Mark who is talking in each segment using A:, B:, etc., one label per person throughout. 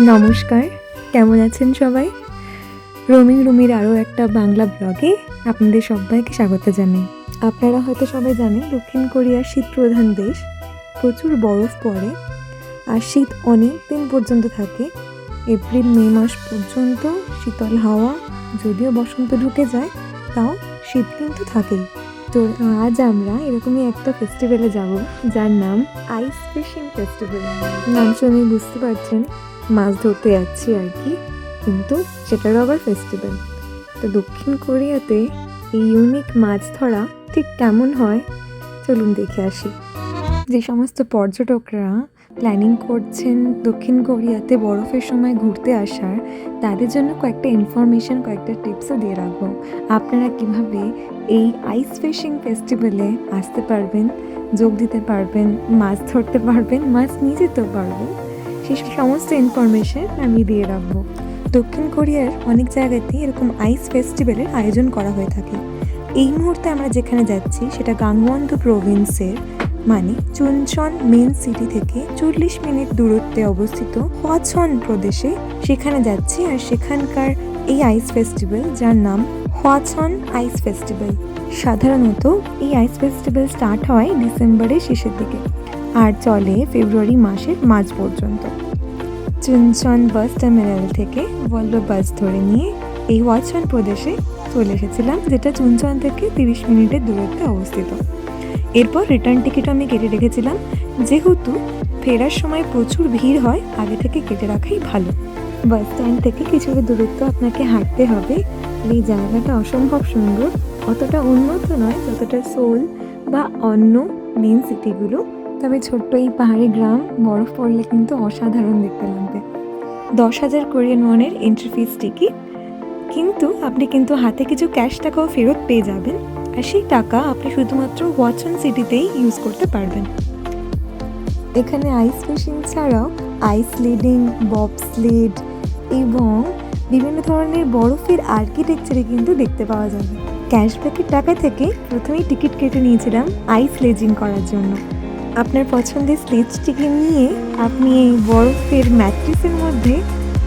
A: নমস্কার, কেমন আছেন সবাই? রোমিং রুমির আরও একটা বাংলা ব্লগে আপনাদের সবাইকে স্বাগত জানাই। আপনারা হয়তো সবাই জানেন দক্ষিণ কোরিয়া শীত প্রধান দেশ, প্রচুর বরফ পড়ে আর শীত অনেক দিন পর্যন্ত থাকে। এপ্রিল, মে মাস পর্যন্ত শীতল হাওয়া, যদিও বসন্ত ঢুকে যায়, তাও শীত কিন্তু থাকেই। তো আজ আমরা এরকমই একটা ফেস্টিভ্যালে যাব, যার নাম আইস ফিশিং ফেস্টিভ্যাল নাম শুনে বুঝতে পারছেন মাছ ধরতে যাচ্ছি আর কি, কিন্তু সেটারও আবার ফেস্টিভ্যাল তো দক্ষিণ কোরিয়াতে এই ইউনিক মাছ ধরা ঠিক কেমন হয়? চলুন দেখে আসি। যে সমস্ত পর্যটকরা প্ল্যানিং করছেন দক্ষিণ কোরিয়াতে বরফের সময় ঘুরতে আসার, তাদের জন্য কয়েকটা ইনফরমেশন কয়েকটা টিপসও দিয়ে রাখব। আপনারা কীভাবে এই আইস ফিশিং ফেস্টিভ্যালে আসতে পারবেন, যোগ দিতে পারবেন, মাছ ধরতে পারবেন, মাছ নিয়ে যেতেও পারবেন। সেই সমস্ত ইনফরমেশন আমি দিয়ে রাখব। দক্ষিণ কোরিয়ার অনেক জায়গাতেই এরকম আইস ফেস্টিভ্যালের আয়োজন করা হয়ে থাকে। এই মুহূর্তে আমরা যেখানে যাচ্ছি, সেটা গাংওয়ান্দু প্রভিন্সের মানে চুনচন মেন সিটি থেকে চল্লিশ মিনিট দূরত্বে অবস্থিত হোয়াছন প্রদেশে সেখানে যাচ্ছি আর সেখানকার এই আইস ফেস্টিভ্যাল যার নাম হোয়াছন আইস ফেস্টিভ্যাল সাধারণত এই আইস ফেস্টিভ্যাল স্টার্ট হয় ডিসেম্বরের শেষের দিকে। আর চলে ফেব্রুয়ারি মাসের মাঝ পর্যন্ত। চুনচন বাস টার্মিনাল থেকে ভলভো বাস ধরে নিয়ে এই ওয়াচন প্রদেশে চলে এসেছিলাম, যেটা চুনচন থেকে তিরিশ মিনিটের দূরত্বে অবস্থিত। এরপর রিটার্ন টিকিট আমি কেটে রেখেছিলাম, যেহেতু ফেরার সময় প্রচুর ভিড় হয়, আগে থেকে কেটে রাখাই ভালো। বাস স্ট্যান্ড থেকে কিছুটা দূরত্ব আপনাকে হাঁটতে হবে। এই জায়গাটা অসম্ভব সুন্দর, অতটা উন্নত নয়, যতটা সোল বা অন্য মেন সিটিগুলো তবে ছোট্ট এই পাহাড়ি গ্রাম বরফ পড়লে কিন্তু অসাধারণ দেখতে লাগবে। দশ হাজার কোরিয়ান ওয়ানের এন্ট্রি ফিস টিকিট কিন্তু আপনি কিন্তু হাতে কিছু ক্যাশ টাকাও ফেরত পেয়ে যাবেন। আর সেই টাকা আপনি শুধুমাত্র ওয়াচন সিটিতেই ইউজ করতে পারবেন। এখানে আইস ফিশিং ছাড়াও আইস লিডিং বব স্লিড এবং বিভিন্ন ধরনের বরফের আর্কিটেকচারে কিন্তু দেখতে পাওয়া যাবে। ক্যাশব্যাকের টাকা থেকে প্রথমেই টিকিট কেটে নিয়েছিলাম আইস লেজিং করার জন্য। আপনার পছন্দের স্লেজটিকে নিয়ে আপনি এই বরফের ম্যাট্রিসের মধ্যে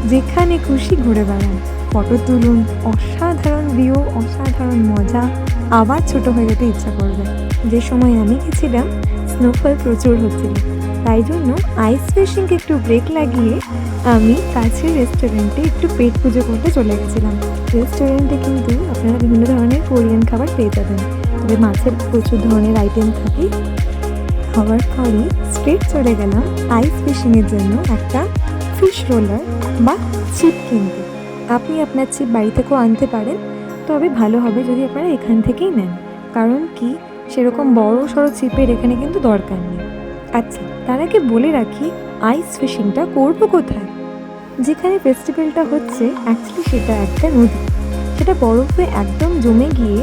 A: যেখানে খুশি ঘুরে বেড়ান। ফটো তুলুন, অসাধারণ ভিউ অসাধারণ মজা। আবার ছোট হয়ে যেতে ইচ্ছা করবে। যে সময় আমি গেছিলাম স্নোফল প্রচুর হচ্ছিল। তাই জন্য আইস ফিশিংকে একটু ব্রেক লাগিয়ে আমি কাছের রেস্টুরেন্টে একটু পেট পুজো করতে চলে গেছিলাম। রেস্টুরেন্টে কিন্তু আপনারা বিভিন্ন ধরনের কোরিয়ান খাবার পেয়ে যাবেন। তবে মাছের প্রচুর ধরনের আইটেম থাকে। হওয়ার পরে স্ট্রেট চলে গেলাম আইস ফিশিংয়ের জন্য একটা ফিশ রোলার বা ছিপ কিনতে। আপনি আপনার চিপ বাড়ি থেকেও আনতে পারেন, তবে ভালো হবে যদি আপনারা এখান থেকেই নেন। কারণ কি? সেরকম বড় সড়ো চিপের এখানে কিন্তু দরকার নেই। আচ্ছা তার আগে বলে রাখি, আইস ফিশিংটা করব কোথায়? যেখানে ফেস্টিভ্যালটা হচ্ছে অ্যাকচুয়ালি সেটা একটা নদী। সেটা বরফে একদম জমে গিয়ে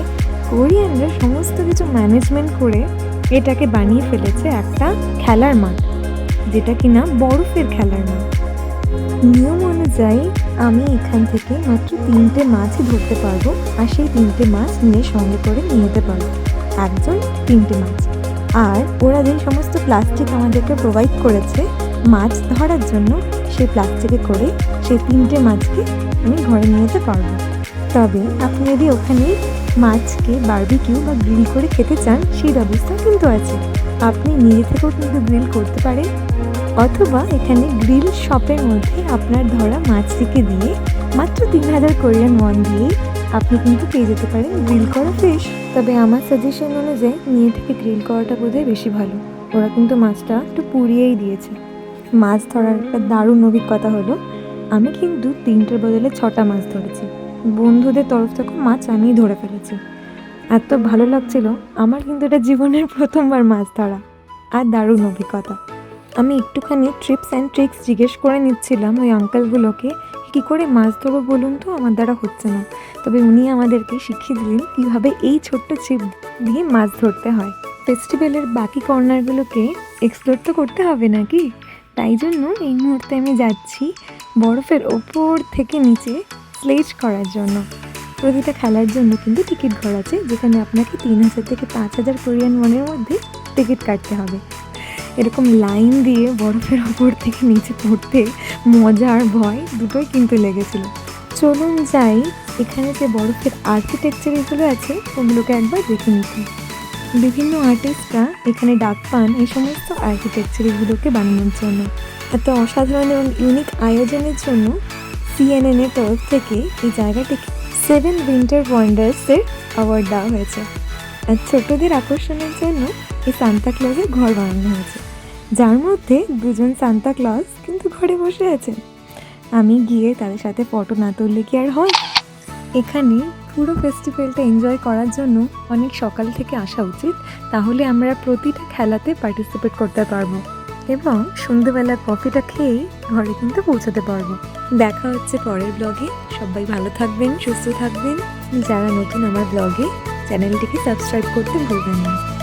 A: কোরিয়ানরা সমস্ত কিছু ম্যানেজমেন্ট করে এটাকে বানিয়ে ফেলেছে একটা খেলার মাঠ, যেটা কিনা বরফের খেলার মাঠ। নিয়ম অনুযায়ী আমি এখান থেকে মাত্র তিনটে মাছই ধরতে পারব আর সেই তিনটে মাছ নিয়ে সঙ্গে করে নিয়ে যেতে পারব। একজন তিনটে মাছ। আর ওরা যে সমস্ত প্লাস্টিক আমাদেরকে প্রোভাইড করেছে মাছ ধরার জন্য, সেই প্লাস্টিকে করে সেই তিনটে মাছকে আমি ঘরে নিয়ে যেতে পারব। তবে আপনি যদি ওখানে মাছকে বারবিকিউ বা গ্রিল করে খেতে চান, সেই ব্যবস্থা কিন্তু আছে। আপনি নিজে থেকেও কিন্তু গ্রিল করতে পারেন, অথবা এখানে গ্রিল শপের মধ্যে আপনার ধরা মাছটিকে দিয়ে মাত্র তিন হাজার কোরিয়ান ওয়ান দিয়েই আপনি কিন্তু পেয়ে যেতে পারেন গ্রিল করা ফিশ। তবে আমার সাজেশন অনুযায়ী নিয়ে থেকে গ্রিল করাটা বোধহয় বেশি ভালো। ওরা কিন্তু মাছটা একটু পুড়িয়েই দিয়েছে। মাছ ধরার একটা দারুণ অভিজ্ঞতা হলো, আমি কিন্তু তিনটের বদলে ছটা মাছ ধরেছি। বন্ধুদের তরফ থেকে মাছ আমিই ধরে ফেলেছি। এত ভালো লাগছিল, আমার কিন্তু এটা জীবনের প্রথমবার মাছ ধরা। আর দারুণ অভিজ্ঞতা। আমি একটুখানি ট্রিপস অ্যান্ড ট্রিক্স জিজ্ঞেস করে নিচ্ছিলাম ওই আঙ্কেলগুলোকে কী করে মাছ ধরবো বলুন তো? আমার দ্বারা হচ্ছে না। তবে উনি আমাদেরকে শিখিয়ে দিলেন কীভাবে এই ছোট্ট ছিপ দিয়ে মাছ ধরতে হয়। ফেস্টিভ্যালের বাকি কর্নারগুলোকে এক্সপ্লোর তো করতে হবে নাকি? তাই জন্য এই মুহূর্তে আমি যাচ্ছি বরফের ওপর থেকে নিচে স্লেজ করার জন্য। প্রতিটা খেলার জন্য কিন্তু টিকিট ঘর আছে, যেখানে আপনাকে তিন হাজার থেকে পাঁচ হাজার কোরিয়ান ওয়ানের মধ্যে টিকিট কাটতে হবে। এরকম লাইন দিয়ে বরফের ওপর থেকে নিচে পড়তে মজা আর ভয় দুটোই কিন্তু লেগেছিল। চলুন যাই, এখানে যে বরফের আর্কিটেকচার এগুলো আছে, ওগুলোকে একবার দেখে নিতে বিভিন্ন আর্টিস্টরা এখানে ডাক পান এই সমস্ত আর্কিটেকচারগুলোকে বানানোর জন্য। এত অসাধারণ এবং ইউনিক আয়োজনের জন্য সিএনএন এর তরফ থেকে এই জায়গাটিকে সেভেন উইন্টার ওয়ান্ডার্সের অ্যাওয়ার্ড দেওয়া হয়েছে। আর ছোটদের আকর্ষণের জন্য এই সান্তা ক্লজের ঘর বানানো হয়েছে। যার মধ্যে দুজন সান্তা ক্লজ কিন্তু ঘরে বসে আছেন। আমি গিয়ে তাদের সাথে ফটো না তুললে কি আর হয়? এখানে পুরো ফেস্টিভ্যালটা এনজয় করার জন্য অনেক সকাল থেকে আসা উচিত। তাহলে আমরা প্রতিটা খেলাতে পার্টিসিপেট করতে পারব। এবং সন্ধ্যেবেলা কফিটা খেয়েই ঘরে কিন্তু পৌঁছাতে পারব। দেখা হচ্ছে পরের ব্লগে। সবাই ভালো থাকবেন, সুস্থ থাকবেন। যারা নতুন আমার ব্লগে, চ্যানেলটিকে সাবস্ক্রাইব করতে ভুলবেন না।